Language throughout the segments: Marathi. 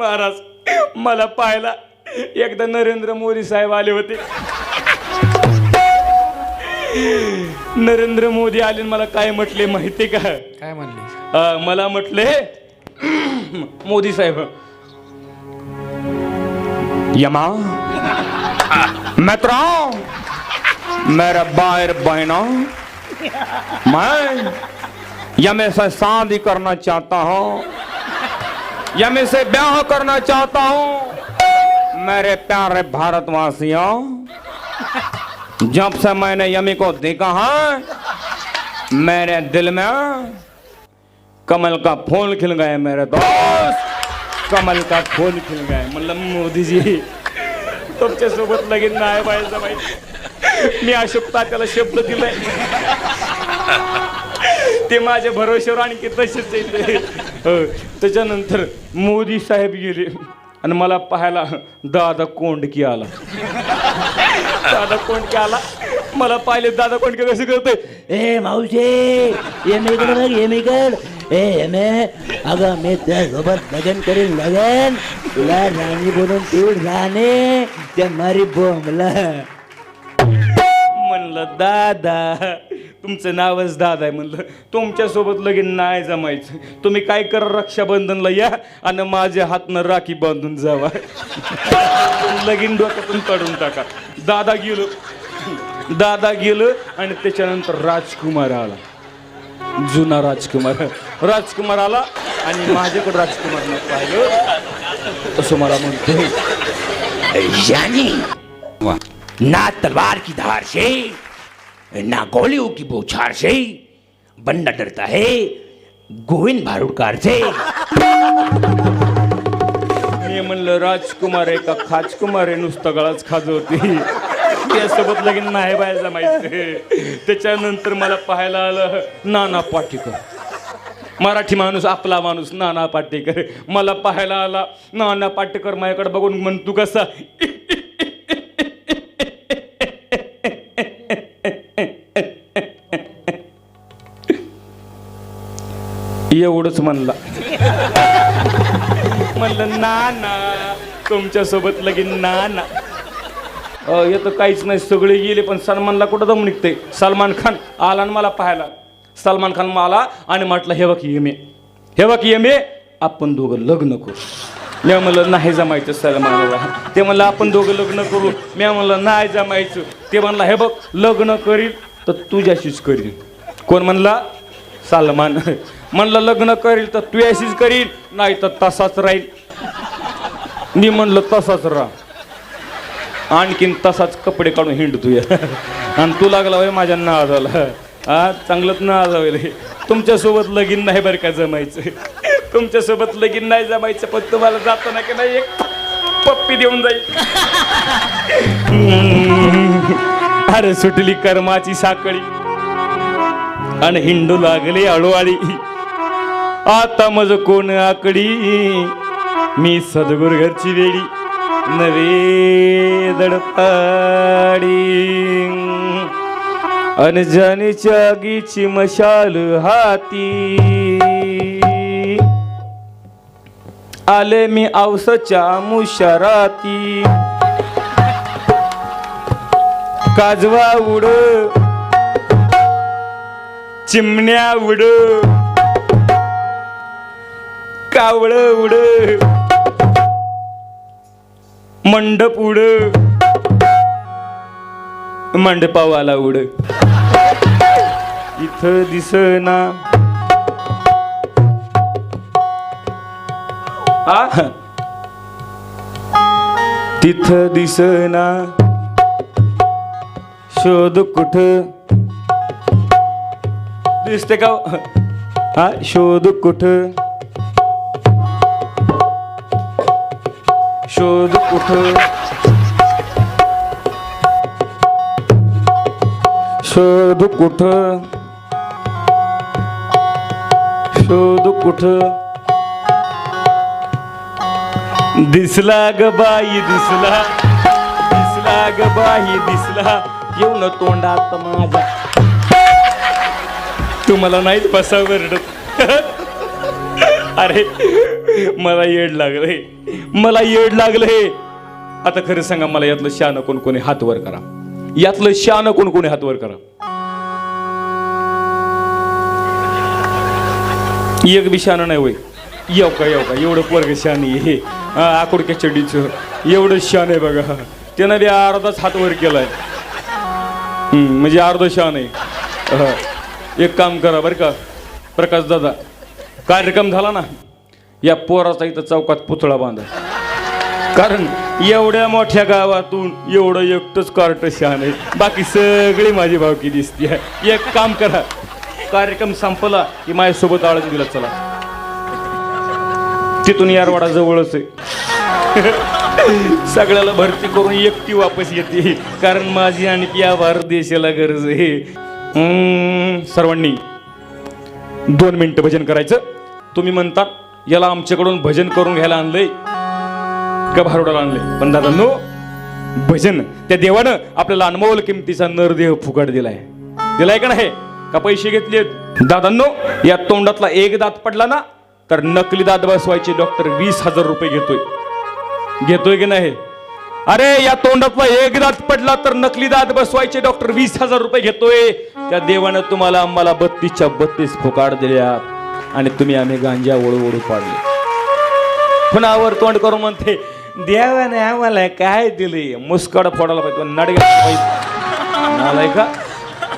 महाराज मला पाहायला एकदा नरेंद्र मोदी साहेब आले होते. नरेंद्र मोदी आले मला काय म्हटले माहिती का? काय म्हणली? अं, मला म्हटले मोदी साहेब यमा मित्रा मेरा बाहर बहना मैं यमे से शादी करना चाहता हूँ। यमे से ब्याह करना चाहता हूँ। मेरे प्यारे भारतवासियों जब से मैंने यमी को देखा है मेरे दिल में कमल का फूल खिल गए मेरे दोस्त। कमल का फूल खिल गए। मतलब मोदी जी तुमच्यासोबत लगीन नाही व्हायचं माहिती मी अशोकता त्याला शब्द दिलाय. ते माझ्या भरोश्यावर आणखी तसेच येते. हो, त्याच्यानंतर मोदी साहेब गेले. आणि मला पाहायला दादा कोंडकी आला. दादा कोंडकी आला. मला पाहिले दादा कोंडके कसं करतोय? ए मावशे ये मी इकडे बघ एम इकड. ए एमे अगं मी त्यासोबत लग्न करीन लग्न तुला राणी बोलून तेवढ राणे त्या मारी बोंबला. म्हणलं दादा तुमचं नावच दादा आहे म्हणलं. तुमच्यासोबत लगीन नाही जमायचं. तुम्ही काय करा रक्षाबंधनला या आणि माझ्या हातनं राखी बांधून जावा. लगीन डोक्यातून काढून टाका. दादा गेलो. दादा गेलं आणि त्याच्यानंतर राजकुमार आला. जुना राजकुमार. राजकुमार आला आणि माझ्याकडे राजकुमार पाहिलं. तसं मला म्हणतो यानी ना तलवार की धार से ना गोलियों की बौछार से बनना डरता है गोविंद भारुडकार से। मी म्हणलं राजकुमार आहे का खाजकुमार आहे नुसतं गळाच खाजवती? त्यासोबत लगीन नाही बाहेर जमायचं त्याच्यानंतर मला पाहायला आलं नाना पाटेकर. मराठी माणूस आपला माणूस नाना पाटेकर. मला पाहायला आला नाना पाटेकर माझ्याकडे बघून म्हण तू कसा एवढंच म्हणला. म्हणलं ना ना तुमच्यासोबत लगीन ना ना येतं काहीच नाही सगळे गेले पण सलमानला कुठं दम निघते सलमान खान आला आणि मला पाहायला. सलमान खान मला आणि म्हटलं हे बघ येमे हे बघ येमे आपण दोघं लग्न करू. मी म्हणलं नाही जमायचं सलमानला. ते म्हणलं आपण दोघं लग्न करू. मी म्हणलं नाही जमायचं. ते म्हणलं हे बघ लग्न करील तर तुझ्याशीच करील कोण म्हणला? सलमान. म्हणलं लग्न करील तर तू अशीच करील नाही तर तसाच राहील. मी म्हणलं तसाच राह. आणखीन तसाच कपडे काढून हिंड हिंडतोय आणि तू लागला होय माझ्या नादाला हा चांगलंच नाद होईल तुमच्यासोबत लगीन नाही बरं का जमायचं. तुमच्यासोबत लगीन नाही जमायचं पण तुम्हाला जाताना की नाही एक पप्पी देऊन जाईल. अरे सुटली कर्माची साकळी आणि हिंडू लागली अळूवाळी आता मज कोण आकडी? मी सदगुर घरची वेळी नवे दडपाडी. अनजानीच्या गीची मशाल हाती. आले मी औसच्या मुशाराती. काजवा उड चिमण्या उड. कावळ उड. मंडप उड. मंडपावाला उड. इथं दिसना. तिथ तिथं दिसना. शोध कुठ? दिसते का? हा शोध कुठ? शोध उठ. शोध कुठ शोध कुठ दिसला ग बाई दिसला. दिसला ग बाई दिसला. येऊन तोंडात माझ्या. तुम्हाला नाहीत बसा वरडत अरे मला येड लागले मला येड लागलंय आता खरं सांगा मला यातलं शान कोण कोणी हात वर करा. यातलं शान कोण कोणी हात वर करा. एक बी शान नाही होय. येऊ का येऊ का? एवढं पोरग शान आहे हे. आकुडक्या चडीचं एवढं शान आहे बघा. त्यानं बी अर्धाच हात वर केलाय. हम्म, म्हणजे अर्ध शान आहे. हा. एक काम करा बरं का. प्रकाश दादा कार्यक्रम झाला ना? या पोराचा इथं चौकात पुतळा बांधा. कारण एवढ्या मोठ्या गावातून एवढं एकटंच कार्ट शहाण आहे. बाकी सगळी माझी भावकी दिसते एक काम करा. कार्यक्रम संपला की माझ्यासोबत आळंदीला चला. तिथून यारवाडा जवळच आहे. सगळ्याला भरती करून एकटी वापस येते. कारण माझी आणखी या भारत देशाला गरज आहे. सर्वांनी दोन मिनिटं भजन करायचं. तुम्ही म्हणतात याला आमच्याकडून भजन करून घ्यायला आणलंय. का भारुडाला आणलंय? पण दादा नो भजन त्या देवानं आपल्याला अनमोल किमतीचा नरदेह फुकट दिलाय. दिलाय का नाही? का पैसे घेतलेत? दादांनो या तोंडातला एक दात पडला ना तर नकली दात बसवायचे डॉक्टर वीस हजार रुपये घेतोय. घेतोय की नाही? अरे या तोंडातला एक दात पडला तर नकली दात बसवायचे डॉक्टर वीस हजार रुपये घेतोय. त्या देवानं तुम्हाला आम्हाला बत्तीसच्या बत्तीस फुकाड दिल्या आणि तुम्ही आम्ही गांजा ओळू ओळू पाडले. पुन्हावर तोंड करून म्हणते देवाने आम्हाला काय दिले? मुस्कड फोडायला पाहिजे नडगा पाहिजे. नालाय का?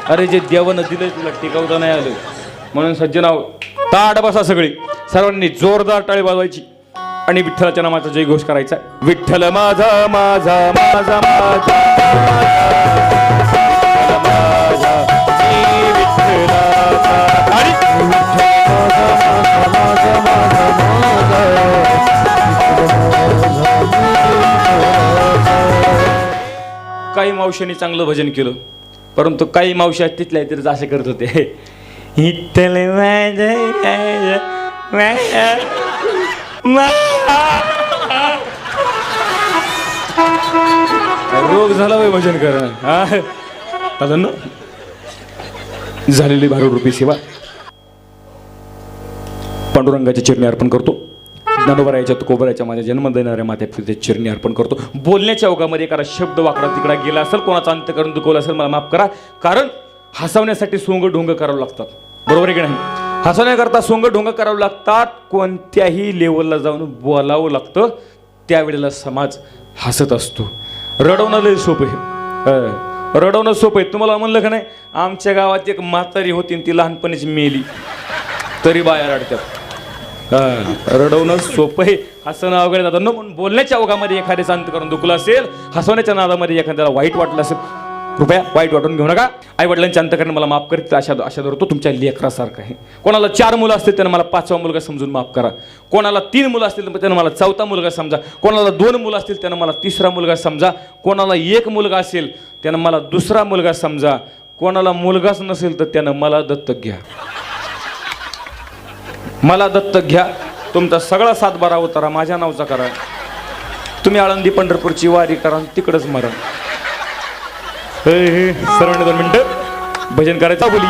अरे जे देवानं दिलंय तुला टिकवता नाही आलं. म्हणून सज्जनाव ताड बसा सगळी. सर्वांनी जोरदार टाळी वाजवायची. आणि विठ्ठलाच्या नामाचा जय घोष करायचा. विठ्ठल माझा माझा माझा माझा. काही मावशांनी चांगलं भजन केलं. परंतु काही मावशी तिथल्या तिथेच असे करत होते. विठ्ठल रोग झाला वय भजन करणं. हा? झालेली भारूड रुपी सेवा. पांडुरंगाच्या चरणी अर्पण करतो. ज्ञानोबरायाच्या तुकोबरायाच्या माझ्या जन्म देणाऱ्या मात्या फिरते चरणी अर्पण करतो. बोलण्याच्या ओघामध्ये एखादा शब्द वाकडा तिकडा गेला असेल कोणाचा अंत करून दुखवला असेल मला माफ करा. कारण हसवण्यासाठी सोंग ढोंग करावं लागतात. बरोबर आहे की नाही? हसवण्याकरता सोंग ढोंग करावं लागतात. कोणत्याही लेवलला जाऊन बोलावं लागतं. त्यावेळेला समाज हसत असतो. रडवणं लय सोपं आहे. रडवणं सोपं आहे. तुम्हाला म्हणलं का नाही? आमच्या गावात एक म्हातारी होती ती लहानपणीच मेली. तरी बाया रडतात रडवणं सोपं आहे. हसणं वगैरे जातं. पण बोलण्याच्या ओघामध्ये एखादे अंत करून दुखलं असेल हसवण्याच्या नादामध्ये एखाद्याला वाईट वाटलं असेल कृपया वाईट वाटून घेऊ नका. आई वडिलांचे अंतकरण मला माफ करीत अशा अशा धरतो. तुमच्या लेकरासारखं आहे. कोणाला चार मुलं असतील त्यांना मला पाचवा मुलगा समजून माफ करा. कोणाला तीन मुलं असतील तर त्यांना मला चौथा मुलगा समजा. कोणाला दोन मुलं असतील त्यांना मला तिसरा मुलगा समजा. कोणाला एक मुलगा असेल त्यानं मला दुसरा मुलगा समजा. कोणाला मुलगाच नसेल तर त्यानं मला दत्तक घ्या. मला दत्तक घ्या. तुमचा सगळा सातबारा उतारा माझ्या नावचा करा. तुम्ही आळंदी पंढरपूरची वारी करा तिकडंच मरा हे हे दोन मिनटं. भजन करायचं. बोली